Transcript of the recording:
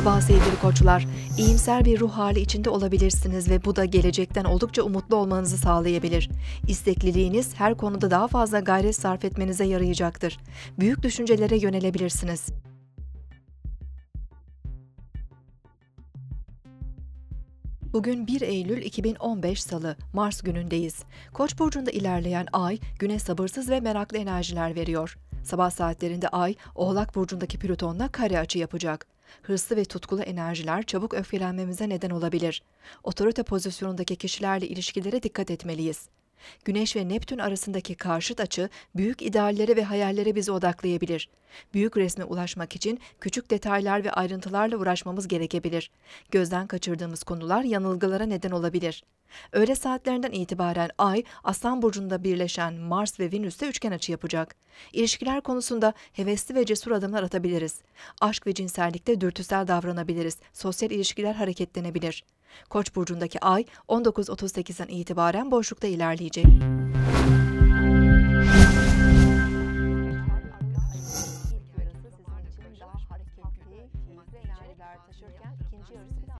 Merhaba sevgili koçlar. İyimser bir ruh hali içinde olabilirsiniz ve bu da gelecekten oldukça umutlu olmanızı sağlayabilir. İstekliliğiniz her konuda daha fazla gayret sarf etmenize yarayacaktır. Büyük düşüncelere yönelebilirsiniz. Bugün 1 Eylül 2015 Salı, Mars günündeyiz. Koç burcunda ilerleyen ay güne sabırsız ve meraklı enerjiler veriyor. Sabah saatlerinde ay Oğlak burcundaki Plüton'la kare açı yapacak. Hırslı ve tutkulu enerjiler çabuk öfkelenmemize neden olabilir. Otorite pozisyonundaki kişilerle ilişkilere dikkat etmeliyiz. Güneş ve Neptün arasındaki karşıt açı büyük ideallere ve hayallere bizi odaklayabilir. Büyük resme ulaşmak için küçük detaylar ve ayrıntılarla uğraşmamız gerekebilir. Gözden kaçırdığımız konular yanılgılara neden olabilir. Öğle saatlerinden itibaren Ay, Aslan burcunda birleşen Mars ve Venüs'te üçgen açı yapacak. İlişkiler konusunda hevesli ve cesur adımlar atabiliriz. Aşk ve cinsellikte dürtüsel davranabiliriz. Sosyal ilişkiler hareketlenebilir. Koç burcundaki Ay 19.38'den itibaren boşlukta ilerleyecek.